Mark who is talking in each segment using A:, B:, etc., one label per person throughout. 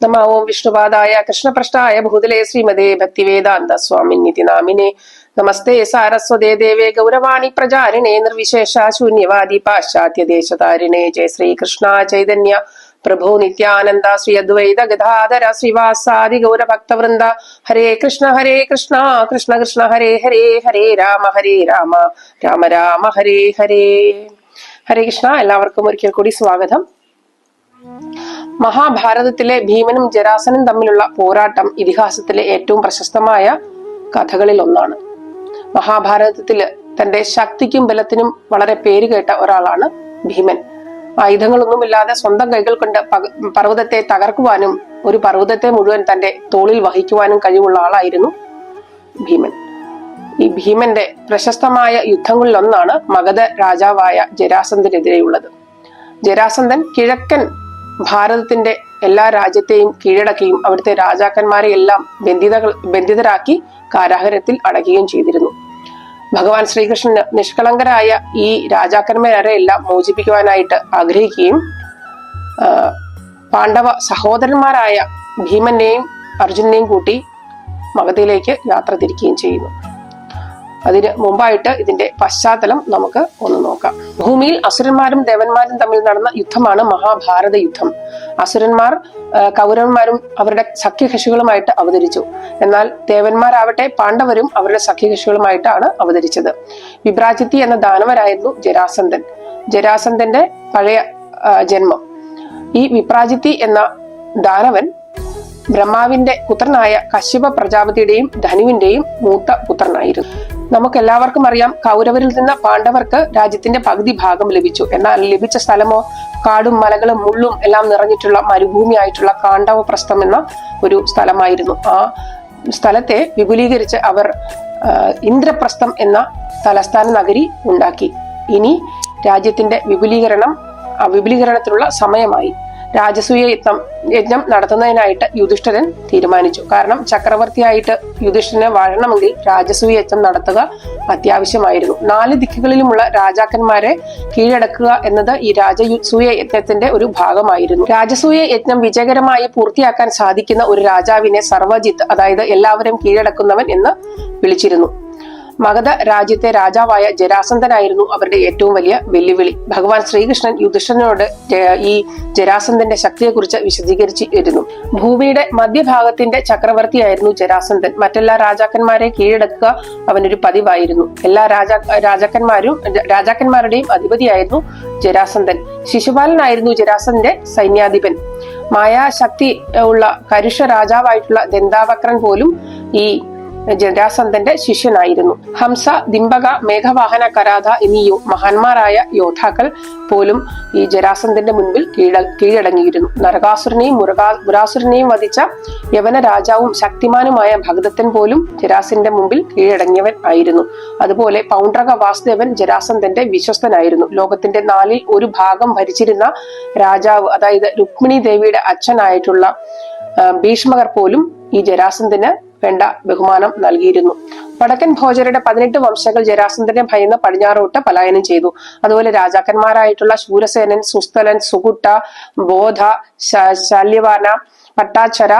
A: നമ ഓം വിഷ്ണുപാദായ കൃഷ്ണപ്രഷ്ടായ ഭൂതലേ ശ്രീമതേ ഭക്തിവേദാന്ത സ്വാമിനിതി നാമിനെ നമസ്തേ സാരസ്വതേ ദേവേ ഗൗരവാണി പ്രചാരിണേ നിർവിശേഷ ശൂന്യവാദി പാശ്ചാത്യ ദേശതാരിണേ ജയ ശ്രീകൃഷ്ണ ചൈതന്യ പ്രഭു നിത്യാനന്ദ ശ്രീ അദ്വൈത ഗദാധര ശ്രീവാസാദി ഗൗരഭക്തവൃന്ദ ഹരേ കൃഷ്ണ ഹരേ കൃഷ്ണ കൃഷ്ണ കൃഷ്ണ ഹരേ ഹരേ ഹരേ രാമ ഹരേ രാമ രാമ രാമ ഹരേ ഹരേ ഹരേ കൃഷ്ണ എല്ലാവർക്കും ഒരിക്കൽ കൂടി സ്വാഗതം. മഹാഭാരതത്തിലെ ഭീമനും ജരാസനും തമ്മിലുള്ള പോരാട്ടം ഇതിഹാസത്തിലെ ഏറ്റവും പ്രശസ്തമായ കഥകളിൽ ഒന്നാണ് മഹാഭാരതത്തിൽ തന്റെ ശക്തിക്കും ബലത്തിനും വളരെ പേരുകേട്ട ഒരാളാണ് ഭീമൻ. ആയുധങ്ങളൊന്നുമില്ലാതെ സ്വന്തം കൈകൾ കൊണ്ട് പർവതത്തെ തകർക്കുവാനും ഒരു പർവതത്തെ മുഴുവൻ തന്റെ തോളിൽ വഹിക്കുവാനും കഴിവുള്ള ആളായിരുന്നു ഭീമൻ. ഈ ഭീമന്റെ പ്രശസ്തമായ യുദ്ധങ്ങളിൽ ഒന്നാണ് മഗധ രാജാവായ ജരാസന്ധനെതിരെയുള്ളത് ജരാസന്ധൻ കിഴക്കൻ ഭാരതത്തിന്റെ എല്ലാ രാജ്യത്തെയും കീഴടക്കുകയും അവിടുത്തെ രാജാക്കന്മാരെ എല്ലാം ബന്ധിതകൾ ബന്ധിതരാക്കി കാരാഗ്രഹത്തിൽ അടയ്ക്കുകയും ചെയ്തിരുന്നു. ഭഗവാൻ ശ്രീകൃഷ്ണന് നിഷ്കളങ്കരായ ഈ രാജാക്കന്മാരെ എല്ലാം മോചിപ്പിക്കുവാനായിട്ട് ആഗ്രഹിക്കുകയും പാണ്ഡവ സഹോദരന്മാരായ ഭീമനെയും അർജുനെയും കൂട്ടി മഗധയിലേക്ക് യാത്ര തിരിക്കുകയും ചെയ്യുന്നു. അതിന് മുമ്പായിട്ട് ഇതിന്റെ പശ്ചാത്തലം നമുക്ക് ഒന്ന് നോക്കാം. ഭൂമിയിൽ അസുരന്മാരും ദേവന്മാരും തമ്മിൽ നടന്ന യുദ്ധമാണ് മഹാഭാരത യുദ്ധം. അസുരന്മാർ കൗരവന്മാരും അവരുടെ സഖ്യകക്ഷികളുമായിട്ട് അവതരിച്ചു. എന്നാൽ ദേവന്മാരാവട്ടെ പാണ്ഡവരും അവരുടെ സഖ്യകക്ഷികളുമായിട്ടാണ് അവതരിച്ചത്. വിഭ്രാജിത്തി എന്ന ദാനവരായിരുന്നു ജരാസന്ധൻ. ജരാസന്ധന്റെ പഴയ ജന്മം. ഈ വിപ്രാജിത്തി എന്ന ദാനവൻ ബ്രഹ്മാവിന്റെ പുത്രനായ കശ്യപ പ്രജാപതിയുടെയും ധനുവിന്റെയും മൂത്ത പുത്രനായിരുന്നു. നമുക്ക് എല്ലാവർക്കും അറിയാം കൗരവരിൽ നിന്ന് പാണ്ഡവർക്ക് രാജ്യത്തിന്റെ പകുതി ഭാഗം ലഭിച്ചു. എന്നാൽ ലഭിച്ച സ്ഥലമോ കാടും മലകളും മുള്ളും എല്ലാം നിറഞ്ഞിട്ടുള്ള മരുഭൂമിയായിട്ടുള്ള കാണ്ഡവപ്രസ്ഥം എന്ന ഒരു സ്ഥലമായിരുന്നു. ആ സ്ഥലത്തെ വിപുലീകരിച്ച് അവർ ഇന്ദ്രപ്രസ്ഥം എന്ന തലസ്ഥാന നഗരി ഉണ്ടാക്കി. ഇനി രാജ്യത്തിന്റെ വിപുലീകരണം വിപുലീകരണത്തിനുള്ള സമയമായി. രാജസൂയ യജ്ഞം നടത്തുന്നതിനായിട്ട് യുധിഷ്ഠിരൻ തീരുമാനിച്ചു. കാരണം ചക്രവർത്തിയായിട്ട് യുധിഷ്ഠിരനെ വാഴണമെങ്കിൽ രാജസൂയ യജ്ഞം നടത്തുക അത്യാവശ്യമായിരുന്നു. നാല് ദിക്കുകളിലുമുള്ള രാജാക്കന്മാരെ കീഴടക്കുക എന്നത് ഈ രാജസൂയ യജ്ഞത്തിന്റെ ഒരു ഭാഗമായിരുന്നു. രാജസൂയ യജ്ഞം വിജയകരമായി പൂർത്തിയാക്കാൻ സാധിക്കുന്ന ഒരു രാജാവിനെ സർവജിത്ത് അതായത് എല്ലാവരും കീഴടക്കുന്നവൻ എന്ന് വിളിച്ചിരുന്നു. മഗധ രാജ്യത്തെ രാജാവായ ജരാസന്ധനായിരുന്നു അവരുടെ ഏറ്റവും വലിയ വെല്ലുവിളി. ഭഗവാൻ ശ്രീകൃഷ്ണൻ യുധിഷ്ഠനോട് ഈ ജരാസന്ധന്റെ ശക്തിയെക്കുറിച്ച് വിശദീകരിച്ചിരുന്നു ഭൂമിയുടെ മധ്യഭാഗത്തിന്റെ ചക്രവർത്തിയായിരുന്നു ജരാസന്ധൻ. മറ്റെല്ലാ രാജാക്കന്മാരെ കീഴടക്കുക അവനൊരു പതിവായിരുന്നു. എല്ലാ രാജാ രാജാക്കന്മാരും രാജാക്കന്മാരുടെയും അധിപതിയായിരുന്നു ജരാസന്ധൻ. ശിശുപാലനായിരുന്നു ജരാസന്ധന്റെ സൈന്യാധിപൻ. മായാശക്തി ഉള്ള കരുഷ രാജാവായിട്ടുള്ള ദന്താവക്രൻ പോലും ഈ ജരാസന്ധന്റെ ശിഷ്യനായിരുന്നു. ഹംസ ദിംബക മേഘവാഹന കരാധ എന്നീ മഹാന്മാരായ യോദ്ധാക്കൾ പോലും ഈ ജരാസന്ധന്റെ മുൻപിൽ കീഴ കീഴടങ്ങിയിരുന്നു. നരകാസുരനെയും മുരകാ മുരാസുരനെയും വധിച്ച യവന രാജാവും ശക്തിമാനുമായ ഭഗതത്തൻ പോലും ജരാസിന്റെ മുമ്പിൽ കീഴടങ്ങിയവൻ ആയിരുന്നു. അതുപോലെ പൗണ്ഡ്രക വാസുദേവൻ ജരാസന്ധന്റെ വിശ്വസ്തനായിരുന്നു. ലോകത്തിന്റെ നാലിൽ ഒരു ഭാഗം ഭരിച്ചിരുന്ന രാജാവ് അതായത് രുക്മിണി ദേവിയുടെ അച്ഛനായിട്ടുള്ള ഭീഷ്മകർ പോലും ഈ ജരാസന്ധന് വേണ്ട ബഹുമാനം നൽകിയിരുന്നു. വടക്കൻ ഭോജരുടെ പതിനെട്ട് വംശങ്ങൾ ജരാസന്ധനെ ഭയന്ന് പടിഞ്ഞാറോട്ട് പലായനം ചെയ്തു. അതുപോലെ രാജാക്കന്മാരായിട്ടുള്ള ശൂരസേനൻ സുസ്ഥലൻ സുകുട്ട ബോധ ശല്യവാന പട്ടാചര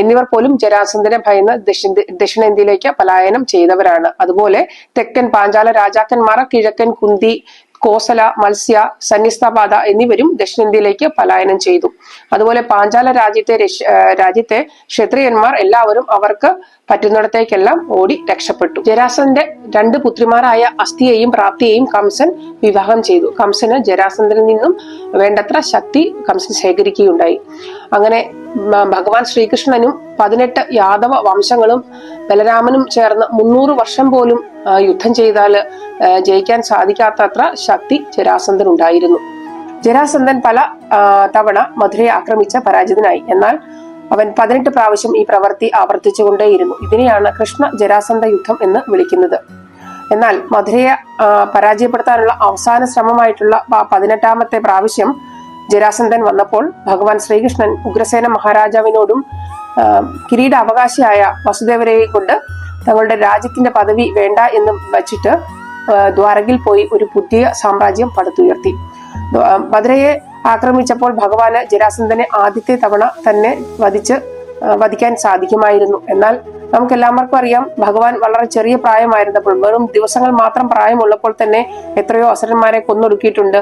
A: എന്നിവർ പോലും ജരാസന്ധനെ ഭയന്ന് ദക്ഷിണ ദക്ഷിണേന്ത്യയിലേക്ക് പലായനം ചെയ്തവരാണ്. അതുപോലെ തെക്കൻ പാഞ്ചാല രാജാക്കന്മാർ കിഴക്കൻ കുന്തി കോസല മത്സ്യ സന്നിസ്തപാത എന്നിവരും ദക്ഷിണേന്ത്യയിലേക്ക് പലായനം ചെയ്തു. അതുപോലെ പാഞ്ചാല രാജ്യത്തെ രാജ്യത്തെ ക്ഷത്രിയന്മാർ എല്ലാവരും അവർക്ക് പറ്റുന്നിടത്തേക്കെല്ലാം ഓടി രക്ഷപ്പെട്ടു. ജരാസന്റെ രണ്ട് പുത്രിമാരായ അസ്ഥിയെയും പ്രാപ്തിയെയും കംസൻ വിവാഹം ചെയ്തു. കംസന് ജരാസന്ധനിൽ നിന്നും വേണ്ടത്ര ശക്തി കംസൻ ശേഖരിക്കുകയുണ്ടായി. അങ്ങനെ ഭഗവാൻ ശ്രീകൃഷ്ണനും പതിനെട്ട് യാദവ വംശങ്ങളും ബലരാമനും ചേർന്ന് മുന്നൂറ് വർഷം പോലും യുദ്ധം ചെയ്താൽ ജയിക്കാൻ സാധിക്കാത്തത്ര ശക്തി ജരാസന്ധൻ ഉണ്ടായിരുന്നു ജരാസന്ധൻ പല തവണ മധുരയെ ആക്രമിച്ച പരാജിതനായി. എന്നാൽ അവൻ പതിനെട്ട് പ്രാവശ്യം ഈ പ്രവൃത്തി ആവർത്തിച്ചുകൊണ്ടേയിരുന്നു. ഇതിനെയാണ് കൃഷ്ണ ജരാസന്ധ യുദ്ധം എന്ന് വിളിക്കുന്നത്. എന്നാൽ മധുരയെ പരാജയപ്പെടുത്താനുള്ള അവസാന ശ്രമമായിട്ടുള്ള പതിനെട്ടാമത്തെ പ്രാവശ്യം ജരാസന്ധൻ വന്നപ്പോൾ ഭഗവാൻ ശ്രീകൃഷ്ണൻ ഉഗ്രസേന മഹാരാജാവിനോടും കിരീട അവകാശിയായ വസുദേവരെയെ കൊണ്ട് തങ്ങളുടെ രാജ്യത്തിന്റെ പദവി വേണ്ട എന്ന് വച്ചിട്ട് ദ്വാരകിൽ പോയി ഒരു പുതിയ സാമ്രാജ്യം പടുത്തുയർത്തി. മധുരയെ ആക്രമിച്ചപ്പോൾ ഭഗവാന് ജരാസന്ധനെ ആദ്യത്തെ തവണ തന്നെ വധിച്ച് വധിക്കാൻ സാധിക്കുമായിരുന്നു. എന്നാൽ നമുക്ക് എല്ലാവർക്കും അറിയാം ഭഗവാൻ വളരെ ചെറിയ പ്രായമായിരുന്നപ്പോൾ വെറും ദിവസങ്ങൾ മാത്രം പ്രായമുള്ളപ്പോൾ തന്നെ എത്രയോ അസുരന്മാരെ കൊന്നൊടുക്കിയിട്ടുണ്ട്.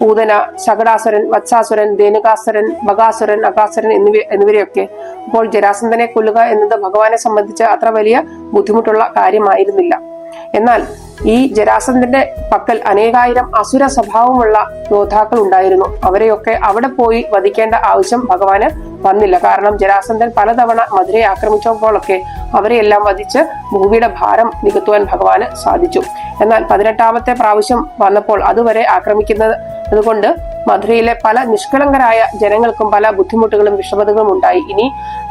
A: പൂതന ശകടാസുരൻ വത്സാസുരൻ ധേനുകാസുരൻ ബകാസുരൻ അകാസുരൻ എന്നിവ എന്നിവരെയൊക്കെ. അപ്പോൾ ജരാസന്ധനെ കൊല്ലുക എന്നത് ഭഗവാനെ സംബന്ധിച്ച് അത്ര വലിയ ബുദ്ധിമുട്ടുള്ള കാര്യമായിരുന്നില്ല. എന്നാൽ ഈ ജരാസന്ധന്റെ പക്കൽ അനേകായിരം അസുര സ്വഭാവമുള്ള യോദ്ധാക്കൾ ഉണ്ടായിരുന്നു. അവരെയൊക്കെ അവിടെ പോയി വധിക്കേണ്ട ആവശ്യം ഭഗവാന് വന്നില്ല. കാരണം ജരാസന്ധൻ പലതവണ മധുരയെ ആക്രമിച്ചപ്പോഴൊക്കെ അവരെയെല്ലാം വധിച്ച് ഭൂമിയുടെ ഭാരം നികത്തുവാൻ ഭഗവാന് സാധിച്ചു. എന്നാൽ പതിനെട്ടാമത്തെ പ്രാവശ്യം വന്നപ്പോൾ അതുവരെ ആക്രമിക്കുന്നത് അതുകൊണ്ട് മധുരയിലെ പല നിഷ്കളങ്കരായ ജനങ്ങൾക്കും പല ബുദ്ധിമുട്ടുകളും വിഷമതകളും ഉണ്ടായി. ഇനി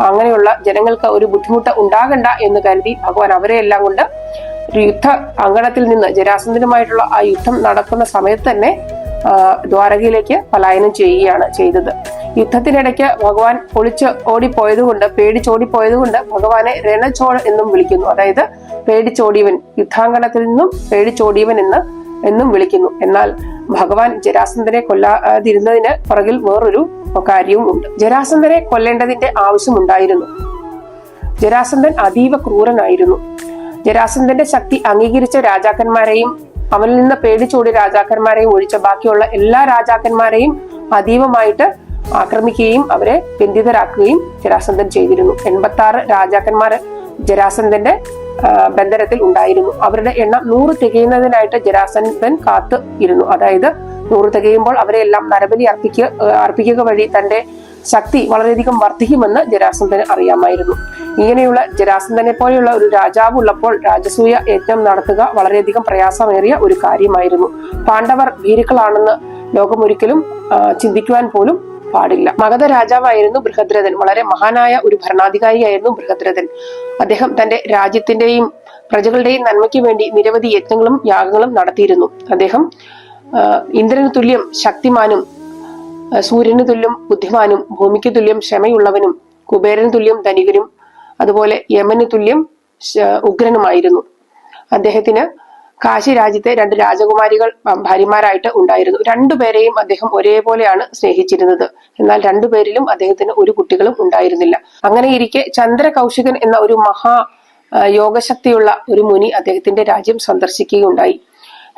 A: അങ്ങനെയുള്ള ജനങ്ങൾക്ക് ഒരു ബുദ്ധിമുട്ട് ഉണ്ടാകണ്ട എന്ന് കരുതി ഭഗവാൻ അവരെയെല്ലാം കൊണ്ട് യുദ്ധ അങ്കണത്തിൽ നിന്ന് ജരാസന്ധനുമായിട്ടുള്ള ആ യുദ്ധം നടക്കുന്ന സമയത്ത് തന്നെ ദ്വാരകയിലേക്ക് പലായനം ചെയ്യുകയാണ് ചെയ്തത്. യുദ്ധത്തിനിടയ്ക്ക് ഭഗവാൻ ഒളിച്ച് ഓടിപ്പോയതുകൊണ്ട് പേടിച്ചോടിപ്പോയതുകൊണ്ട് ഭഗവാനെ രണചോൾ എന്നും വിളിക്കുന്നു. അതായത് പേടിച്ചോടിയവൻ യുദ്ധാങ്കണത്തിൽ നിന്നും പേടിച്ചോടിയവൻ എന്ന് എന്നും വിളിക്കുന്നു. എന്നാൽ ഭഗവാൻ ജരാസന്ധനെ കൊല്ലാതിരുന്നതിന് പുറകിൽ വേറൊരു കാര്യവും ഉണ്ട്. ജരാസന്ധനെ കൊല്ലേണ്ടതിന്റെ ആവശ്യമുണ്ടായിരുന്നു. ജരാസന്ധൻ അതീവ ക്രൂരനായിരുന്നു. ജരാസന്ധന്റെ ശക്തി അംഗീകരിച്ച രാജാക്കന്മാരെയും അവനിൽ നിന്ന് പേടിച്ചോടി രാജാക്കന്മാരെയും ഒഴിച്ച ബാക്കിയുള്ള എല്ലാ രാജാക്കന്മാരെയും അതീവമായിട്ട് ആക്രമിക്കുകയും അവരെ ബന്ധിതരാക്കുകയും ജരാസന്ധൻ ചെയ്തിരുന്നു. എൺപത്തി ആറ് രാജാക്കന്മാർ ജരാസന്ധന്റെ ബന്ധനത്തിൽ ഉണ്ടായിരുന്നു. അവരുടെ എണ്ണം നൂറ് തികയുന്നതിനായിട്ട് ജരാസന്ധൻ കാത്ത് ഇരുന്നു അതായത് നൂറ് തികയുമ്പോൾ അവരെ എല്ലാം നരബലി അർപ്പിക്കുക അർപ്പിക്കുക വഴി തന്റെ ശക്തി വളരെയധികം വർദ്ധിക്കുമെന്ന് ജരാസന്ധന് അറിയാമായിരുന്നു. ഇങ്ങനെയുള്ള ജരാസന്ധനെ പോലെയുള്ള ഒരു രാജാവ് ഉള്ളപ്പോൾ രാജസൂയ യജ്ഞം നടത്തുക വളരെയധികം പ്രയാസമേറിയ ഒരു കാര്യമായിരുന്നു. പാണ്ഡവർ ഭീരുക്കളാണെന്ന് ലോകമൊരിക്കലും ചിന്തിക്കുവാൻ പോലും പാടില്ല. മഗധ രാജാവായിരുന്നു ബൃഹദ്രഥൻ. വളരെ മഹാനായ ഒരു ഭരണാധികാരിയായിരുന്നു ബൃഹദ്രഥൻ. അദ്ദേഹം തന്റെ രാജ്യത്തിന്റെയും പ്രജകളുടെയും നന്മയ്ക്ക് വേണ്ടി നിരവധി യജ്ഞങ്ങളും യാഗങ്ങളും നടത്തിയിരുന്നു. അദ്ദേഹം ഇന്ദ്രന് തുല്യം ശക്തിമാനും സൂര്യന് തുല്യം ബുദ്ധിമാനും ഭൂമിക്ക് തുല്യം ക്ഷമയുള്ളവനും കുബേരന് തുല്യം ധനികനും അതുപോലെ യമന് തുല്യം ഉഗ്രനുമായിരുന്നു. അദ്ദേഹത്തിന് കാശി രാജ്യത്തെ രണ്ട് രാജകുമാരികൾ ഭാര്യമാരായിട്ട് ഉണ്ടായിരുന്നു. രണ്ടുപേരെയും അദ്ദേഹം ഒരേപോലെയാണ് സ്നേഹിച്ചിരുന്നത്. എന്നാൽ രണ്ടുപേരിലും അദ്ദേഹത്തിന് ഒരു കുട്ടികളും ഉണ്ടായിരുന്നില്ല. അങ്ങനെ ഇരിക്കെ ചന്ദ്രകൗശികൻ എന്ന ഒരു മഹാ യോഗശക്തിയുള്ള ഒരു മുനി അദ്ദേഹത്തിന്റെ രാജ്യം സന്ദർശിക്കുകയുണ്ടായി.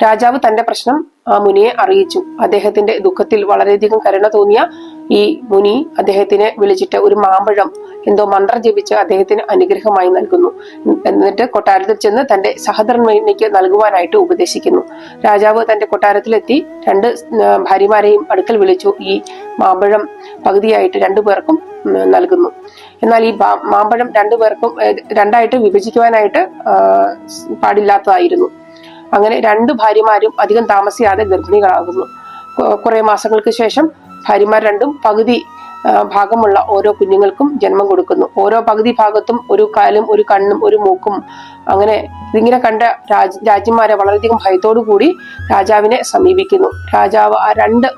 A: രാജാവ് തന്റെ പ്രശ്നം ആ മുനിയെ അറിയിച്ചു. അദ്ദേഹത്തിന്റെ ദുഃഖത്തിൽ വളരെയധികം കരുണ തോന്നിയ ഈ മുനി അദ്ദേഹത്തിന് വിളിച്ചിട്ട് ഒരു മാമ്പഴം എന്തോ മന്ത്രം ജപിച്ച് അദ്ദേഹത്തിന് അനുഗ്രഹമായി നൽകുന്നു. എന്നിട്ട് കൊട്ടാരത്തിൽ ചെന്ന് തന്റെ സഹധർമ്മിണിക്ക് നൽകുവാനായിട്ട് ഉപദേശിക്കുന്നു. രാജാവ് തന്റെ കൊട്ടാരത്തിലെത്തി രണ്ട് ഭാര്യമാരെയും അടുക്കൽ വിളിച്ചു ഈ മാമ്പഴം പകുതിയായിട്ട് രണ്ടു പേർക്കും നൽകുന്നു. എന്നാൽ ഈ മാമ്പഴം രണ്ടു പേർക്കും രണ്ടായിട്ട് വിഭജിക്കുവാനായിട്ട് പാടില്ലാത്തതായിരുന്നു. അങ്ങനെ രണ്ട് ഭാര്യമാരും അധികം താമസിയാതെ ഗർഭിണികളാകുന്നു. കുറെ മാസങ്ങൾക്ക് ശേഷം ഭാര്യമാർ രണ്ടും പകുതി ഭാഗമുള്ള ഓരോ കുഞ്ഞുങ്ങൾക്കും ജന്മം കൊടുക്കുന്നു. ഓരോ പകുതി ഭാഗത്തും ഒരു കാലും ഒരു കണ്ണും ഒരു മൂക്കും. അങ്ങനെ ഇതിങ്ങനെ കണ്ട രാജ രാജ്യന്മാരെ വളരെയധികം ഭയത്തോടു കൂടി രാജാവിനെ സമീപിക്കുന്നു. രാജാവ് ആ രണ്ട്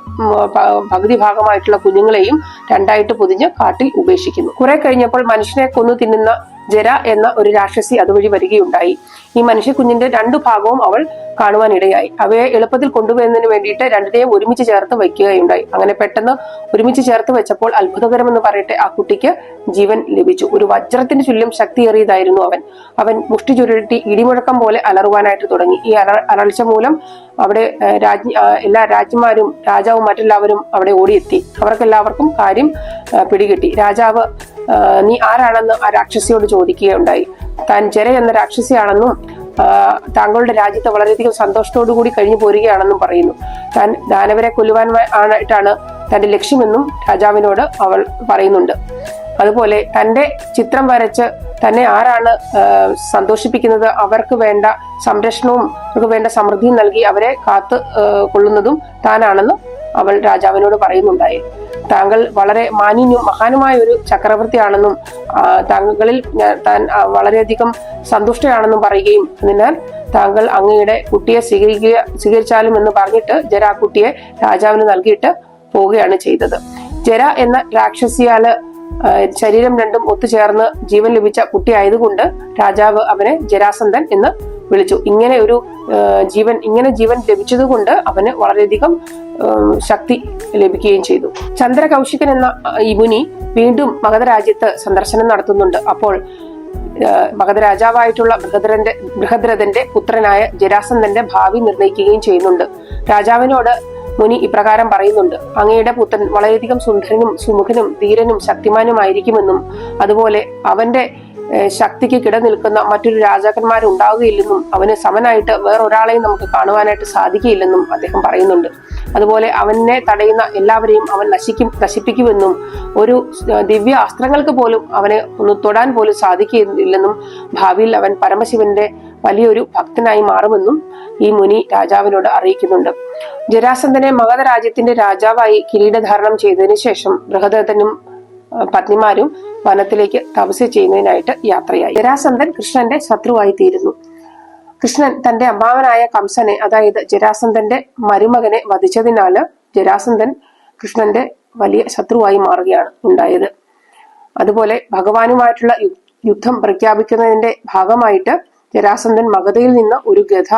A: പകുതി ഭാഗമായിട്ടുള്ള കുഞ്ഞുങ്ങളെയും രണ്ടായിട്ട് പൊതിഞ്ഞ് കാട്ടിൽ ഉപേക്ഷിക്കുന്നു. കുറെ കഴിഞ്ഞപ്പോൾ മനുഷ്യനെ കൊന്നു തിന്നുന്ന ജര എന്ന ഒരു രാക്ഷസി അതുവഴി വരികയുണ്ടായി. ഈ മനുഷ്യ കുഞ്ഞിന്റെ രണ്ടു ഭാഗവും അവൾ കാണുവാനിടയായി. അവയെ എളുപ്പത്തിൽ കൊണ്ടുപോയതിനു വേണ്ടിയിട്ട് രണ്ടിനെയും ഒരുമിച്ച് ചേർത്ത് വയ്ക്കുകയുണ്ടായി. അങ്ങനെ പെട്ടെന്ന് ഒരുമിച്ച് ചേർത്ത് വെച്ചപ്പോൾ അത്ഭുതകരമെന്ന് പറയട്ടെ ആ കുട്ടിക്ക് ജീവൻ ലഭിച്ചു. ഒരു വജ്രത്തിന് തുല്യം ശക്തിയേറിയതായിരുന്നു അവൻ. അവൻ മുഷ്ടി ചുരുട്ടി ഇടിമുഴക്കം പോലെ അലറുവാനായിട്ട് തുടങ്ങി. ഈ അല അലർച്ച മൂലം അവിടെ രാജ് എല്ലാ രാജ്ഞിമാരും രാജാവും മറ്റെല്ലാവരും അവിടെ ഓടിയെത്തി. അവർക്കെല്ലാവർക്കും കാര്യം പിടികിട്ടി. രാജാവ് നീ ആരാണെന്ന് ആ രാക്ഷസിയോട് ചോദിക്കുകയുണ്ടായി. താൻ ജര എന്ന രാക്ഷസിയാണെന്നും താങ്കളുടെ രാജ്യത്ത് വളരെയധികം സന്തോഷത്തോടു കൂടി കഴിഞ്ഞു പോരുകയാണെന്നും പറയുന്നു. താൻ ദാനവരെ കൊല്ലുവാൻ ആയിട്ടാണ് തന്റെ ലക്ഷ്യമെന്നും രാജാവിനോട് അവൾ പറയുന്നുണ്ട്. അതുപോലെ തന്റെ ചിത്രം വരച്ച് തന്നെ ആരാണ് സന്തോഷിപ്പിക്കുന്നത് അവർക്ക് വേണ്ട സംരക്ഷണവും അവർക്ക് വേണ്ട സമൃദ്ധിയും നൽകി അവരെ കാത്ത് കൊള്ളുന്നതും താനാണെന്ന് അവൾ രാജാവിനോട് പറയുന്നുണ്ടായി. താങ്കൾ വളരെ മാന്യനും മഹാനുമായ ഒരു ചക്രവർത്തിയാണെന്നും താങ്കളിൽ താൻ വളരെയധികം സന്തുഷ്ടയാണെന്നും പറയുകയും അതിനാൽ താങ്കൾ അങ്ങയുടെ കുട്ടിയെ സ്വീകരിക്കുക സ്വീകരിച്ചാലും എന്ന് പറഞ്ഞിട്ട് ജര ആ കുട്ടിയെ രാജാവിന് നൽകിയിട്ട് പോവുകയാണ് ചെയ്തത്. ജര എന്ന രാക്ഷസിയാൽ ശരീരം രണ്ടും ഒത്തുചേർന്ന് ജീവൻ ലഭിച്ച കുട്ടിയായതുകൊണ്ട് രാജാവ് അവനെ ജരാസന്ധൻ എന്ന് വിളിച്ചു. ഇങ്ങനെ ഒരു ജീവൻ ഇങ്ങനെ ജീവൻ ലഭിച്ചതുകൊണ്ട് അവന് വളരെയധികം ശക്തി ലഭിക്കുകയും ചെയ്തു. ചന്ദ്രകൗശികൻ എന്ന ഈ മുനി വീണ്ടും മഗധ രാജ്യത്ത് സന്ദർശനം നടത്തുന്നുണ്ട്. അപ്പോൾ മഗധ രാജാവായിട്ടുള്ള ബൃഹദ്രന്റെ ബൃഹദ്രഥന്റെ പുത്രനായ ജരാസന്ധന്റെ ഭാവി നിർണയിക്കുകയും ചെയ്യുന്നുണ്ട്. രാജാവിനോട് മുനി ഇപ്രകാരം പറയുന്നുണ്ട്. അങ്ങയുടെ പുത്രൻ വളരെയധികം സുന്ദരനും സുമുഖനും ധീരനും ശക്തിമാനുമായിരിക്കുമെന്നും അതുപോലെ അവന്റെ ശക്തിക്ക് കിടനിൽക്കുന്ന മറ്റൊരു രാജാക്കന്മാരുണ്ടാവുകയില്ലെന്നും അവന് സമനായിട്ട് വേറൊരാളെയും നമുക്ക് കാണുവാനായിട്ട് സാധിക്കുകയില്ലെന്നും അദ്ദേഹം പറയുന്നുണ്ട്. അതുപോലെ അവനെ തടയുന്ന എല്ലാവരെയും അവൻ നശിക്കും നശിപ്പിക്കുമെന്നും ഒരു ദിവ്യ അസ്ത്രങ്ങൾക്ക് പോലും അവനെ ഒന്ന് തൊടാൻ പോലും സാധിക്കില്ലെന്നും ഭാവിയിൽ അവൻ പരമശിവന്റെ വലിയൊരു ഭക്തനായി മാറുമെന്നും ഈ മുനി രാജാവിനോട് അറിയിക്കുന്നുണ്ട്. ജരാസന്ധനെ മഗധ രാജ്യത്തിന്റെ രാജാവായി കിരീടധാരണം ചെയ്തതിനു ശേഷം ബൃഹദത്തനും പത്നിമാരും വനത്തിലേക്ക് തപസ് ചെയ്യുന്നതിനായിട്ട് യാത്രയായി. ജരാസന്ധൻ കൃഷ്ണന്റെ ശത്രുവായി തീരുന്നു കൃഷ്ണൻ തന്റെ അമ്മാവനായ കംസനെ അതായത് ജരാസന്ധന്റെ മരുമകനെ വധിച്ചതിനാല് ജരാസന്ധൻ കൃഷ്ണന്റെ വലിയ ശത്രുവായി മാറുകയാണ് ഉണ്ടായത്. അതുപോലെ ഭഗവാനുമായിട്ടുള്ള യുദ്ധം പ്രഖ്യാപിക്കുന്നതിന്റെ ഭാഗമായിട്ട് ജരാസന്ധൻ മഗധയിൽ നിന്ന് ഒരു ഗഥ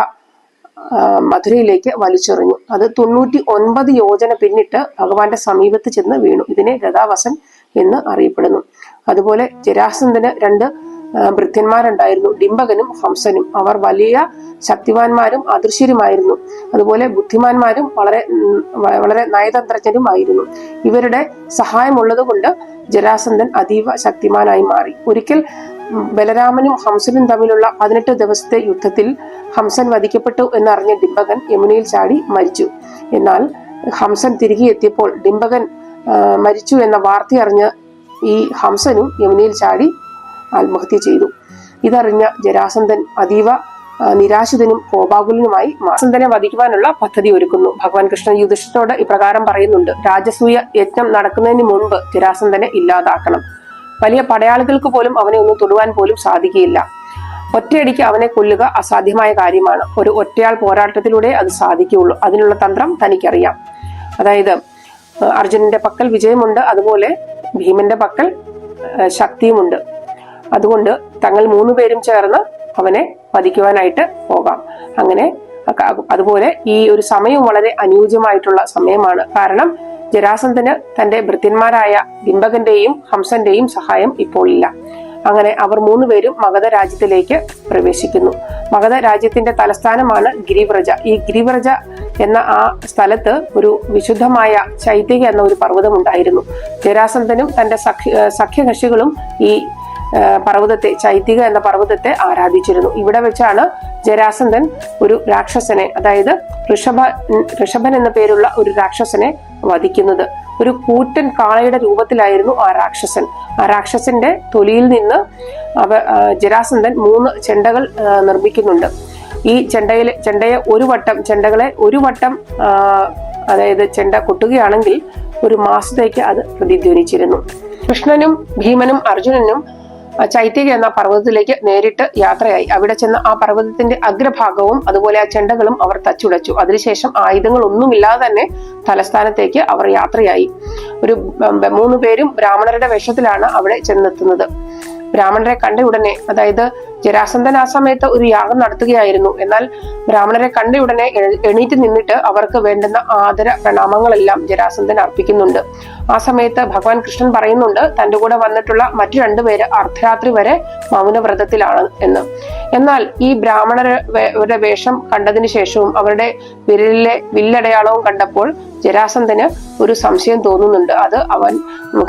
A: മധുരയിലേക്ക് വലിച്ചെറിഞ്ഞു. അത് തൊണ്ണൂറ്റി ഒൻപത് യോജന പിന്നിട്ട് ഭഗവാന്റെ സമീപത്ത് ചെന്ന് വീണു. ഇതിനെ ഗതാവസൻ എന്ന് അറിയപ്പെടുന്നു. അതുപോലെ ജരാസന്ധന് രണ്ട് ഭൃത്യന്മാരുണ്ടായിരുന്നു ഡിംബകനും ഹംസനും. അവർ വലിയ ശക്തിവാന്മാരും അദൃശ്യരുമായിരുന്നു. അതുപോലെ ബുദ്ധിമാന്മാരും വളരെ വളരെ നയതന്ത്രജ്ഞരുമായിരുന്നു. ഇവരുടെ സഹായമുള്ളതുകൊണ്ട് ജരാസന്ധൻ അതീവ ശക്തിമാനായി മാറി. ഒരിക്കൽ ബലരാമനും ഹംസനും തമ്മിലുള്ള പതിനെട്ട് ദിവസത്തെ യുദ്ധത്തിൽ ഹംസൻ വധിക്കപ്പെട്ടു എന്നറിഞ്ഞ ഡിംബകൻ യമുനയിൽ ചാടി മരിച്ചു. എന്നാൽ ഹംസൻ തിരികെ എത്തിയപ്പോൾ ഡിംബകൻ മരിച്ചു എന്ന വാർത്തയറിഞ്ഞ് ഈ ഹംസനും യമുനയിൽ ചാടി ആത്മഹത്യ ചെയ്തു. ഇതറിഞ്ഞ ജരാസന്ധൻ അതീവ നിരാശിതനും കോപാകുലനുമായി മാസന്ധനെ വധിക്കുവാനുള്ള പദ്ധതി ഒരുക്കുന്നു. ഭഗവാൻ കൃഷ്ണൻ യുധിഷ്ഠിരോട് ഇപ്രകാരം പറയുന്നുണ്ട്. രാജസൂയ യജ്ഞം നടക്കുന്നതിന് മുൻപ് ജരാസന്ധനെ ഇല്ലാതാക്കണം. വലിയ പടയാളികൾക്ക് പോലും അവനെ ഒന്നും തൊടുവാൻ പോലും സാധിക്കില്ല ഒറ്റയടിക്ക് അവനെ കൊല്ലുക അസാധ്യമായ കാര്യമാണ്. ഒരു ഒറ്റയാൾ പോരാട്ടത്തിലൂടെ അത് സാധിക്കുകയുള്ളൂ. അതിനുള്ള തന്ത്രം തനിക്കറിയാം. അതായത് അർജുനന്റെ പക്കൽ വിജയമുണ്ട്. അതുപോലെ ഭീമന്റെ പക്കൽ ശക്തിയുമുണ്ട്. അതുകൊണ്ട് തങ്ങൾ മൂന്ന് പേരും ചേർന്ന് അവനെ വധിക്കുവാനായിട്ട് പോകാം. അങ്ങനെ അതുപോലെ ഈ ഒരു സമയം വളരെ അനുയോജ്യമായിട്ടുള്ള സമയമാണ്. കാരണം ജരാസന്ധന് തന്റെ ഭൃത്യന്മാരായ ബിംബകന്റെയും ഹംസന്റെയും സഹായം ഇപ്പോൾ ഇല്ല. അങ്ങനെ അവർ മൂന്നുപേരും മഗധ രാജ്യത്തിലേക്ക് പ്രവേശിക്കുന്നു. മഗധ രാജ്യത്തിന്റെ തലസ്ഥാനമാണ് ഗിരിവ്രജ. ഈ ഗിരിവ്രജ എന്ന ആ സ്ഥലത്ത് ഒരു വിശുദ്ധമായ ചൈത്യക എന്ന ഒരു പർവതം ഉണ്ടായിരുന്നു ജരാസന്ധനും തന്റെ സഖ്യ സഖ്യകക്ഷികളും ഈ പർവതത്തെ ചൈത്തിക എന്ന പർവതത്തെ ആരാധിച്ചിരുന്നു. ഇവിടെ വെച്ചാണ് ജരാസന്ധൻ ഒരു രാക്ഷസനെ അതായത് ഋഷഭ ഋഷഭൻ എന്ന പേരുള്ള ഒരു രാക്ഷസനെ വധിക്കുന്നത്. ഒരു കൂറ്റൻ കാളയുടെ രൂപത്തിലായിരുന്നു ആ രാക്ഷസൻ. ആ രാക്ഷസന്റെ തൊലിയിൽ നിന്ന് അവ ജരാസന്ധൻ മൂന്ന് ചെണ്ടകൾ നിർമ്മിക്കുന്നുണ്ട്. ഈ ചെണ്ടയിൽ ചെണ്ടയെ ഒരു വട്ടം ചെണ്ടകളെ ഒരു വട്ടം അതായത് ചെണ്ട കൊട്ടുകയാണെങ്കിൽ ഒരു മാസത്തേക്ക് അത് പ്രതിധ്വനിച്ചിരുന്നു. കൃഷ്ണനും ഭീമനും അർജുനനും ചൈത്യക എന്ന പർവതത്തിലേക്ക് നേരിട്ട് യാത്രയായി. അവിടെ ചെന്ന ആ പർവതത്തിന്റെ അഗ്രഭാഗവും അതുപോലെ ആ ചെണ്ടകളും അവർ തച്ചുടച്ചു. അതിനുശേഷം ആയുധങ്ങൾ ഒന്നുമില്ലാതെ തന്നെ തലസ്ഥാനത്തേക്ക് അവർ യാത്രയായി. ഒരു മൂന്ന് പേരും ബ്രാഹ്മണരുടെ വേഷത്തിലാണ് അവിടെ ചെന്നെത്തുന്നത്. ബ്രാഹ്മണരെ കണ്ട ഉടനെ അതായത് ജരാസന്ധൻ ആ സമയത്ത് ഒരു യാഗം നടത്തുകയായിരുന്നു. എന്നാൽ ബ്രാഹ്മണരെ കണ്ട ഉടനെ എണീറ്റ് നിന്നിട്ട് അവർക്ക് വേണ്ടുന്ന ആദര പ്രണാമങ്ങളെല്ലാം ജരാസന്ധൻ അർപ്പിക്കുന്നുണ്ട്. ആ സമയത്ത് ഭഗവാൻ കൃഷ്ണൻ പറയുന്നുണ്ട് തന്റെ കൂടെ വന്നിട്ടുള്ള മറ്റു രണ്ടുപേര് അർദ്ധരാത്രി വരെ മൗനവ്രതത്തിലാണ് എന്ന്. എന്നാൽ ഈ ബ്രാഹ്മണരുടെ വേഷം കണ്ടതിന് ശേഷവും അവരുടെ വിരലിലെ വില്ലടയാളവും കണ്ടപ്പോൾ ജരാസന്ധന് ഒരു സംശയം തോന്നുന്നുണ്ട്. അത് അവൻ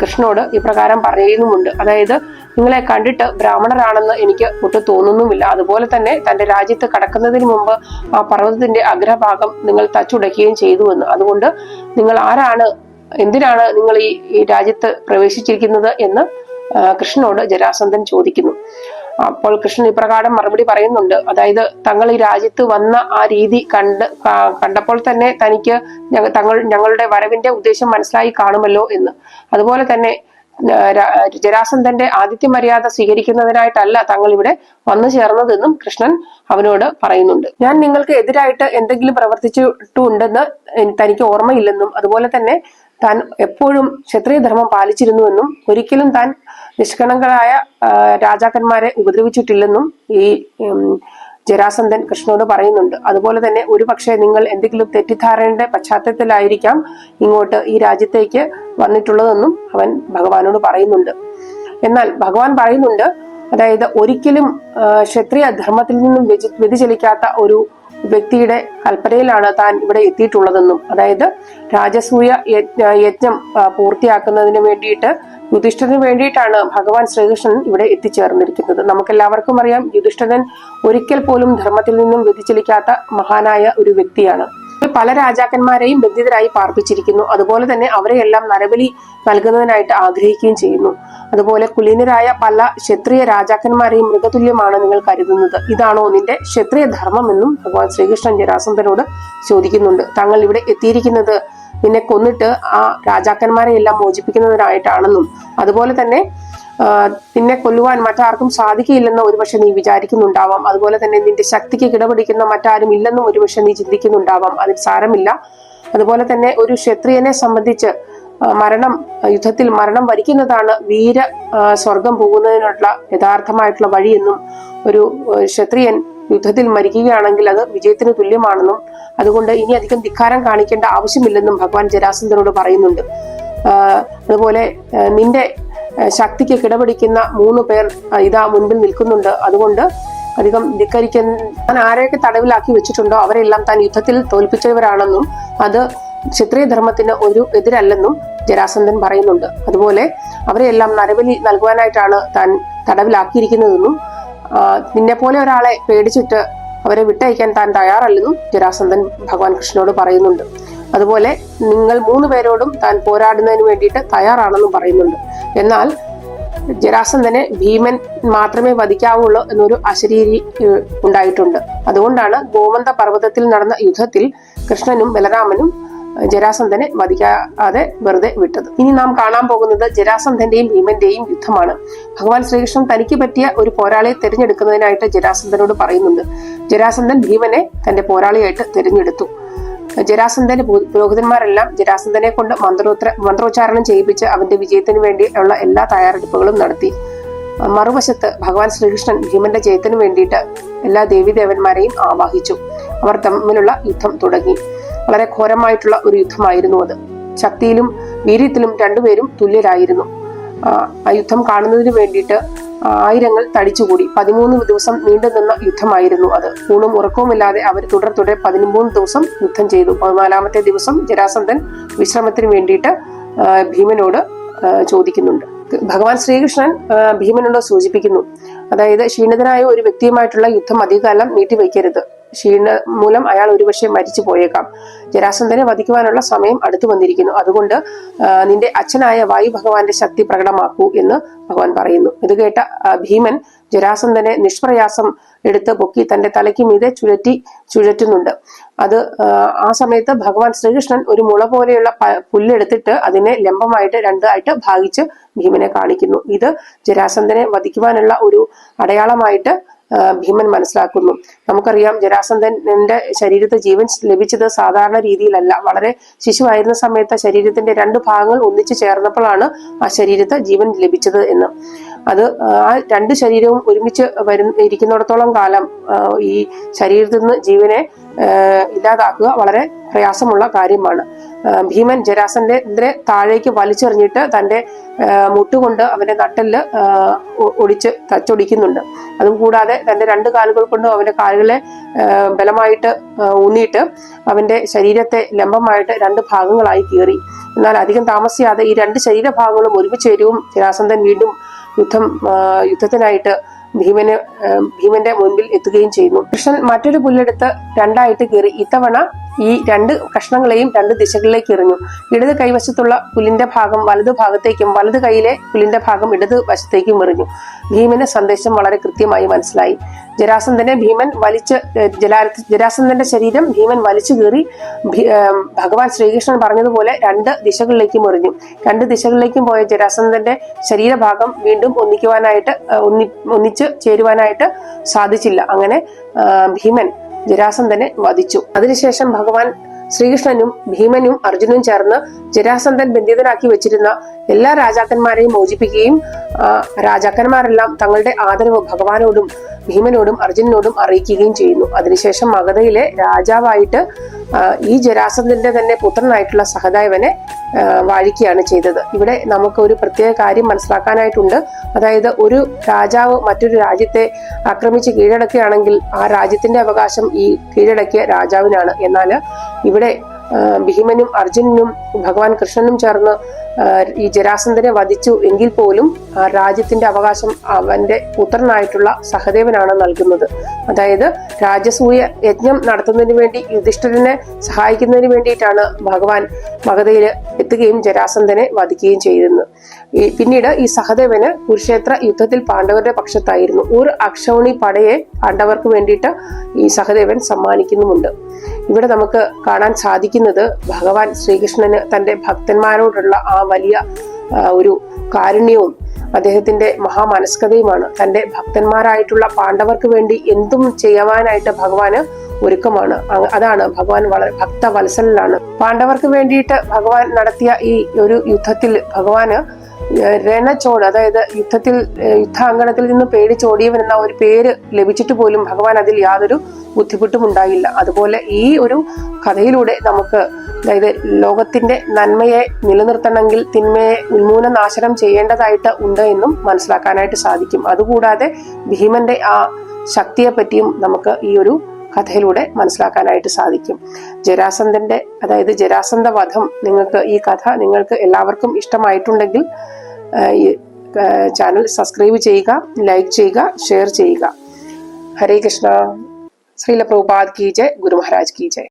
A: കൃഷ്ണനോട് ഇപ്രകാരം പറയുന്നുമുണ്ട്. അതായത് നിങ്ങളെ കണ്ടിട്ട് ബ്രാഹ്മണരാണെന്ന് എനിക്ക് ഒട്ടും തോന്നുന്നുമില്ല. അതുപോലെ തന്നെ തന്റെ രാജ്യത്ത് കടക്കുന്നതിന് മുമ്പ് ആ പർവതത്തിന്റെ അഗ്രഭാഗം നിങ്ങൾ തച്ചുടയ്ക്കുകയും ചെയ്തുവെന്ന്. അതുകൊണ്ട് നിങ്ങൾ ആരാണ് എന്തിനാണ് നിങ്ങൾ ഈ രാജ്യത്ത് പ്രവേശിച്ചിരിക്കുന്നത് എന്ന് കൃഷ്ണനോട് ജരാസന്ധൻ ചോദിക്കുന്നു. അപ്പോൾ കൃഷ്ണൻ ഇപ്രകാരം മറുപടി പറയുന്നുണ്ട്. അതായത് തങ്ങൾ ഈ രാജ്യത്ത് വന്ന ആ രീതി കണ്ട് കണ്ടപ്പോൾ തന്നെ തനിക്ക് തങ്ങൾ ഞങ്ങളുടെ വരവിന്റെ ഉദ്ദേശം മനസ്സിലായി കാണുമല്ലോ എന്ന്. അതുപോലെ തന്നെ ജരാസന്ധന്റെ ആദിത്യ മര്യാദ സ്വീകരിക്കുന്നതിനായിട്ടല്ല തങ്ങൾ ഇവിടെ വന്നു ചേർന്നതെന്നും കൃഷ്ണൻ അവനോട് പറയുന്നുണ്ട്. ഞാൻ നിങ്ങൾക്ക് എതിരായിട്ട് എന്തെങ്കിലും പ്രവർത്തിച്ചിട്ടുണ്ടെന്ന് തനിക്ക് ഓർമ്മയില്ലെന്നും അതുപോലെ തന്നെ താൻ എപ്പോഴും ക്ഷത്രിയ ധർമ്മം പാലിച്ചിരുന്നുവെന്നും ഒരിക്കലും താൻ നിഷ്കണങ്ങളായ രാജാക്കന്മാരെ ഉപദ്രവിച്ചിട്ടില്ലെന്നും ഈ ജരാസന്ധൻ കൃഷ്ണനോട് പറയുന്നുണ്ട്. അതുപോലെ തന്നെ ഒരുപക്ഷെ നിങ്ങൾ എന്തെങ്കിലും തെറ്റിദ്ധാരണയുടെ പശ്ചാത്തലത്തിലായിരിക്കാം ഇങ്ങോട്ട് ഈ രാജ്യത്തേക്ക് വന്നിട്ടുള്ളതെന്നും അവൻ ഭഗവാനോട് പറയുന്നുണ്ട്. എന്നാൽ ഭഗവാൻ പറയുന്നുണ്ട് അതായത് ഒരിക്കലും ക്ഷത്രിയ ധർമ്മത്തിൽ നിന്നും വ്യതി- വ്യതിചലിക്കാത്ത ഒരു വ്യക്തിയുടെ കൽപ്പനയിലാണ് താൻ ഇവിടെ എത്തിയിട്ടുള്ളതെന്നും അതായത് രാജസൂയ യജ്ഞം പൂർത്തിയാക്കുന്നതിന് വേണ്ടിയിട്ട് യുധിഷ്ഠിരന് വേണ്ടിയിട്ടാണ് ഭഗവാൻ ശ്രീകൃഷ്ണൻ ഇവിടെ എത്തിച്ചേർന്നിരിക്കുന്നത്. നമുക്കെല്ലാവർക്കും അറിയാം യുധിഷ്ഠിരൻ ഒരിക്കൽ പോലും ധർമ്മത്തിൽ നിന്നും വ്യതിചലിക്കാത്ത മഹാനായ ഒരു വ്യക്തിയാണ്. പല രാജാക്കന്മാരെയും ബന്ധിതരായി പാർപ്പിച്ചിരിക്കുന്നു. അതുപോലെ തന്നെ അവരെയെല്ലാം നരബലി നൽകുന്നതിനായിട്ട് ആഗ്രഹിക്കുകയും ചെയ്യുന്നു. അതുപോലെ കുലീനരായ പല ക്ഷത്രിയ രാജാക്കന്മാരെയും മൃഗതുല്യമാണ് നിങ്ങൾ കരുതുന്നത്. ഇതാണോ നിന്റെ ക്ഷത്രിയ ധർമ്മം എന്നും ഭഗവാൻ ശ്രീകൃഷ്ണൻ ജരാസന്ധനോട് ചോദിക്കുന്നുണ്ട്. താങ്കൾ ഇവിടെ എത്തിയിരിക്കുന്നത് നിന്നെ കൊന്നിട്ട് ആ രാജാക്കന്മാരെ എല്ലാം മോചിപ്പിക്കുന്നതിനായിട്ടാണെന്നും അതുപോലെ തന്നെ നിന്നെ കൊല്ലുവാൻ മറ്റാർക്കും സാധിക്കില്ലെന്ന് ഒരുപക്ഷെ നീ വിചാരിക്കുന്നുണ്ടാവാം. അതുപോലെ തന്നെ നിന്റെ ശക്തിക്ക് കിടപിടിക്കുന്ന മറ്റാരും ഇല്ലെന്നും ഒരുപക്ഷെ നീ ചിന്തിക്കുന്നുണ്ടാവാം. അതിൽ സാരമില്ല. അതുപോലെ തന്നെ ഒരു ക്ഷത്രിയനെ സംബന്ധിച്ച് മരണം യുദ്ധത്തിൽ മരണം വരിക്കുന്നതാണ് വീര സ്വർഗം പോകുന്നതിനുള്ള യഥാർത്ഥമായിട്ടുള്ള വഴിയെന്നും ഒരു ക്ഷത്രിയൻ യുദ്ധത്തിൽ മരിക്കുകയാണെങ്കിൽ അത് വിജയത്തിന് തുല്യമാണെന്നും അതുകൊണ്ട് ഇനി അധികം ധിക്കാരം കാണിക്കേണ്ട ആവശ്യമില്ലെന്നും ഭഗവാൻ ജരാസന്ധനോട് പറയുന്നുണ്ട്. അതുപോലെ നിന്റെ ശക്തിക്ക് കിടപിടിക്കുന്ന മൂന്ന് പേർ ഇതാ മുൻപിൽ നിൽക്കുന്നുണ്ട്. അതുകൊണ്ട് അധികം ധിക്കരിക്കാൻ താൻ ആരെയൊക്കെ തടവിലാക്കി വെച്ചിട്ടുണ്ടോ? അവരെല്ലാം താൻ യുദ്ധത്തിൽ തോൽപ്പിച്ചവരാണെന്നും അത് ക്ഷത്രിയ ധർമ്മത്തിന് ഒരു എതിരല്ലെന്നും ജരാസന്ധൻ പറയുന്നുണ്ട്. അതുപോലെ അവരെയെല്ലാം നരബലി നൽകുവാനായിട്ടാണ് താൻ തടവിലാക്കിയിരിക്കുന്നതെന്നും നിന്നെ പോലെ ഒരാളെ പേടിച്ചിട്ട് അവരെ വിട്ടയക്കാൻ താൻ തയ്യാറല്ലെന്നും ജരാസന്ധൻ ഭഗവാൻ കൃഷ്ണനോട് പറയുന്നുണ്ട്. അതുപോലെ നിങ്ങൾ മൂന്ന് പേരോടും താൻ പോരാടുന്നതിന് വേണ്ടിയിട്ട് തയ്യാറാണെന്നും പറയുന്നുണ്ട്. എന്നാൽ ജരാസന്ധനെ ഭീമൻ മാത്രമേ വധിക്കാവുള്ളൂ എന്നൊരു അശരീരി ഉണ്ടായിട്ടുണ്ട്. അതുകൊണ്ടാണ് ഗോമന്ത പർവതത്തിൽ നടന്ന യുദ്ധത്തിൽ കൃഷ്ണനും ബലരാമനും ജരാസന്ധനെ വധിക്കാതെ വെറുതെ വിട്ടത്. ഇനി നാം കാണാൻ പോകുന്നത് ജരാസന്ധന്റെയും ഭീമന്റെയും യുദ്ധമാണ്. ഭഗവാൻ ശ്രീകൃഷ്ണൻ തനിക്ക് പറ്റിയ ഒരു പോരാളിയെ തിരഞ്ഞെടുക്കുന്നതിനായിട്ട് ജരാസന്ധനോട് പറയുന്നുണ്ട്. ജരാസന്ധൻ ഭീമനെ തന്റെ പോരാളിയായിട്ട് തിരഞ്ഞെടുത്തു. ജരാസന്ധന്റെ പുരോഹിതന്മാരെല്ലാം ജരാസന്ധനെ കൊണ്ട് മന്ത്രോത്ര മന്ത്രോച്ചാരണം ചെയ്യിപ്പിച്ച് അവന്റെ വിജയത്തിന് വേണ്ടി ഉള്ള എല്ലാ തയ്യാറെടുപ്പുകളും നടത്തി. മറുവശത്ത് ഭഗവാൻ ശ്രീകൃഷ്ണൻ ഭീമന്റെ ജയത്തിന് വേണ്ടിയിട്ട് എല്ലാ ദേവിദേവന്മാരെയും ആവാഹിച്ചു. അവർ തമ്മിലുള്ള യുദ്ധം തുടങ്ങി. വളരെ ഘോരമായിട്ടുള്ള ഒരു യുദ്ധമായിരുന്നു അത്. ശക്തിയിലും വീര്യത്തിലും രണ്ടുപേരും തുല്യരായിരുന്നു. ആ, യുദ്ധം കാണുന്നതിന് വേണ്ടിയിട്ട് ആയിരങ്ങൾ തടിച്ചുകൂടി പതിമൂന്ന് ദിവസം നീണ്ടു നിന്ന യുദ്ധമായിരുന്നു അത്. ഊണും ഉറക്കവുമില്ലാതെ അവർ തുടർ തുടരെ പതിമൂന്ന് ദിവസം യുദ്ധം ചെയ്തു. പതിനാലാമത്തെ ദിവസം ജരാസന്ധൻ വിശ്രമത്തിന് വേണ്ടിയിട്ട് ഭീമനോട് ചോദിക്കുന്നുണ്ട്. ഭഗവാൻ ശ്രീകൃഷ്ണൻ ഭീമനോട് സൂചിപ്പിക്കുന്നു. അതായത് ക്ഷീണിതനായ ഒരു വ്യക്തിയുമായിട്ടുള്ള യുദ്ധം അധികകാലം നീട്ടിവെക്കരുത്. ക്ഷീണ മൂലം അയാൾ ഒരുപക്ഷെ മരിച്ചു പോയേക്കാം. ജരാസന്ധനെ വധിക്കുവാനുള്ള സമയം അടുത്തു വന്നിരിക്കുന്നു. അതുകൊണ്ട് നിന്റെ അച്ഛനായ വായു ഭഗവാന്റെ ശക്തി പ്രകടമാക്കൂ എന്ന് ഭഗവാൻ പറയുന്നു. ഇത് കേട്ട ഭീമൻ ജരാസന്ധനെ നിഷ്പ്രയാസം എടുത്ത് പൊക്കി തന്റെ തലയ്ക്ക് മീതെ ചുഴറ്റി ചുഴറ്റുന്നുണ്ട്. അത് ആ, സമയത്ത് ഭഗവാൻ ശ്രീകൃഷ്ണൻ ഒരു മുള പോലെയുള്ള പുല്ലെടുത്തിട്ട് അതിനെ ലംബമായിട്ട് രണ്ടായിട്ട് ഭാഗിച്ച് ഭീമനെ കാണിക്കുന്നു. ഇത് ജരാസന്ധനെ വധിക്കുവാനുള്ള ഒരു അടയാളമായിട്ട് ഭീമൻ മനസ്സിലാക്കുന്നു. നമുക്കറിയാം ജരാസന്ധന്റെ ശരീരത്തെ ജീവൻ ലഭിച്ചത് സാധാരണ രീതിയിലല്ല. വളരെ ശിശുവായിരുന്ന സമയത്ത് ശരീരത്തിന്റെ രണ്ട് ഭാഗങ്ങൾ ഒന്നിച്ചു ചേർന്നപ്പോഴാണ് ആ ശരീരത്തെ ജീവൻ ലഭിച്ചത് എന്ന്. അത് ആ രണ്ട് ശരീരവും ഒരുമിച്ച് വരും ഇരിക്കുന്നിടത്തോളം കാലം ഈ ശരീരത്തിൽ നിന്ന് ജീവനെ ഇല്ലാതാക്കുക വളരെ പ്രയാസമുള്ള കാര്യമാണ്. ഭീമൻ ജരാസന്റെ താഴേക്ക് വലിച്ചെറിഞ്ഞിട്ട് തന്റെ മുട്ടുകൊണ്ട് അവന്റെ നട്ടൽ ഒടിച്ച് തച്ചൊടിക്കുന്നുണ്ട് അതും കൂടാതെ തന്റെ രണ്ട് കാലുകൾ കൊണ്ടും അവന്റെ കാലുകളെ ബലമായിട്ട് ഊന്നിയിട്ട് അവന്റെ ശരീരത്തെ ലംബമായിട്ട് രണ്ട് ഭാഗങ്ങളായി കീറി. എന്നാൽ അധികം താമസിയാതെ ഈ രണ്ട് ശരീരഭാഗങ്ങളും ഒരുമിച്ച് വരുവും ജരാസന്ധൻ വീണ്ടും യുദ്ധം യുദ്ധത്തിനായിട്ട് ഭീമന് ഭീമന്റെ മുൻപിൽ എത്തുകയും ചെയ്യുന്നു. കൃഷ്ണൻ മറ്റൊരു പുല്ലെടുത്ത് രണ്ടായിട്ട് കീറി. ഇത്തവണ ഈ രണ്ട് കഷ്ണങ്ങളെയും രണ്ട് ദിശകളിലേക്ക് എറിഞ്ഞു. ഇടത് കൈവശത്തുള്ള പുലിന്റെ ഭാഗം വലതു ഭാഗത്തേക്കും വലതു കൈയിലെ പുലിന്റെ ഭാഗം ഇടത് വശത്തേക്കും എറിഞ്ഞു. ഭീമന് സന്ദേശം വളരെ കൃത്യമായി മനസ്സിലായി. ജരാസന്ധനെ ഭീമൻ വലിച്ച് ജരാസന്ധന്റെ ശരീരം ഭീമൻ വലിച്ചു കീറി ഭഗവാൻ ശ്രീകൃഷ്ണൻ പറഞ്ഞതുപോലെ രണ്ട് ദിശകളിലേക്കും എറിഞ്ഞു. രണ്ട് ദിശകളിലേക്കും പോയ ജരാസന്ധന്റെ ശരീരഭാഗം വീണ്ടും ഒന്നിക്കുവാനായിട്ട് ഒന്നി ഒന്നിച്ച് ചേരുവാനായിട്ട് സാധിച്ചില്ല. അങ്ങനെ ഭീമൻ ജരാസന്ധനെ വധിച്ചു. അതിനുശേഷം ഭഗവാൻ ശ്രീകൃഷ്ണനും ഭീമനും അർജുനും ചേർന്ന് ജരാസന്ധൻ ബന്ധിതനാക്കി വെച്ചിരുന്ന എല്ലാ രാജാക്കന്മാരെയും മോചിപ്പിക്കുകയും രാജാക്കന്മാരെല്ലാം തങ്ങളുടെ ആദരവ് ഭഗവാനോടും ഭീമനോടും അർജുനനോടും അറിയിക്കുകയും ചെയ്യുന്നു. അതിനുശേഷം മഗധയിലെ രാജാവായിട്ട് ഈ ജരാസന്ധന്റെ തന്നെ പുത്രനായിട്ടുള്ള സഹദേവനെ വാഴിക്കുകയാണ് ചെയ്തത്. ഇവിടെ നമുക്ക് ഒരു പ്രത്യേക കാര്യം മനസ്സിലാക്കാനായിട്ടുണ്ട്. അതായത് ഒരു രാജാവ് മറ്റൊരു രാജ്യത്തെ ആക്രമിച്ച് കീഴടക്കുകയാണെങ്കിൽ ആ രാജ്യത്തിന്റെ അവകാശം ഈ കീഴടക്കിയ രാജാവിനാണ്. എന്നാൽ ഇവിടെ ഭീമനും അർജുനനും ഭഗവാൻ കൃഷ്ണനും ചേർന്ന് ഈ ജരാസന്ധനെ വധിച്ചു എങ്കിൽ പോലും രാജ്യത്തിന്റെ അവകാശം അവന്റെ പുത്രനായിട്ടുള്ള സഹദേവനാണ് നൽകുന്നത്. അതായത് രാജസൂയ യജ്ഞം നടത്തുന്നതിന് വേണ്ടി യുധിഷ്ഠിരനെ സഹായിക്കുന്നതിന് വേണ്ടിയിട്ടാണ് ഭഗവാൻ മഗധയിൽ എത്തുകയും ജരാസന്ധനെ വധിക്കുകയും ചെയ്തിരുന്നത്. പിന്നീട് ഈ സഹദേവന് കുരുക്ഷേത്ര യുദ്ധത്തിൽ പാണ്ഡവരുടെ പക്ഷത്തായിരുന്നു. ഒരു അക്ഷൗണി പടയെ പാണ്ഡവർക്ക് വേണ്ടിയിട്ട് ഈ സഹദേവൻ സമ്മാനിക്കുന്നുമുണ്ട്. ഇവിടെ നമുക്ക് കാണാൻ സാധിക്കുന്നത് ഭഗവാൻ ശ്രീകൃഷ്ണന് തന്റെ ഭക്തന്മാരോടുള്ള ആ വലിയ ഒരു കാരുണ്യവും അദ്ദേഹത്തിന്റെ മഹാമനസ്കതയുമാണ്. തന്റെ ഭക്തന്മാരായിട്ടുള്ള പാണ്ഡവർക്ക് വേണ്ടി എന്തും ചെയ്യുവാനായിട്ട് ഭഗവാന് ഒരുക്കമാണ്. അതാണ് ഭഗവാൻ വളരെ ഭക്ത ഭക്തവത്സലനാണ് പാണ്ഡവർക്ക് വേണ്ടിയിട്ട് ഭഗവാൻ നടത്തിയ ഈ ഒരു യുദ്ധത്തിൽ ഭഗവാന് രണച്ചോട് അതായത് യുദ്ധത്തിൽ യുദ്ധാങ്കണത്തിൽ നിന്ന് പേടിച്ചോടിയവൻ എന്ന ഒരു പേര് ലഭിച്ചിട്ട് പോലും ഭഗവാൻ അതിൽ യാതൊരു ബുദ്ധിമുട്ടും ഉണ്ടായില്ല. അതുപോലെ ഈ ഒരു കഥയിലൂടെ നമുക്ക് അതായത് ലോകത്തിന്റെ നന്മയെ നിലനിർത്തണമെങ്കിൽ തിന്മയെ ഉന്മൂലനാശനം ചെയ്യേണ്ടതായിട്ട് ഉണ്ട് എന്നും മനസ്സിലാക്കാനായിട്ട് സാധിക്കും. അതുകൂടാതെ ഭീമന്റെ ആ ശക്തിയെ പറ്റിയും നമുക്ക് ഈ ഒരു കഥയിലൂടെ മനസ്സിലാക്കാനായിട്ട് സാധിക്കും. ജരാസന്ധന്റെ അതായത് ജരാസന്ധ വധം നിങ്ങൾക്ക് ഈ കഥ നിങ്ങൾക്ക് എല്ലാവർക്കും ഇഷ്ടമായിട്ടുണ്ടെങ്കിൽ ഈ ചാനൽ സബ്സ്ക്രൈബ് ചെയ്യുക ലൈക്ക് ചെയ്യുക ഷെയർ ചെയ്യുക. ഹരേ കൃഷ്ണ. ശ്രീല പ്രഭുപാദ് കീ ജയ് ഗുരു മഹാരാജ് കി ജയ്.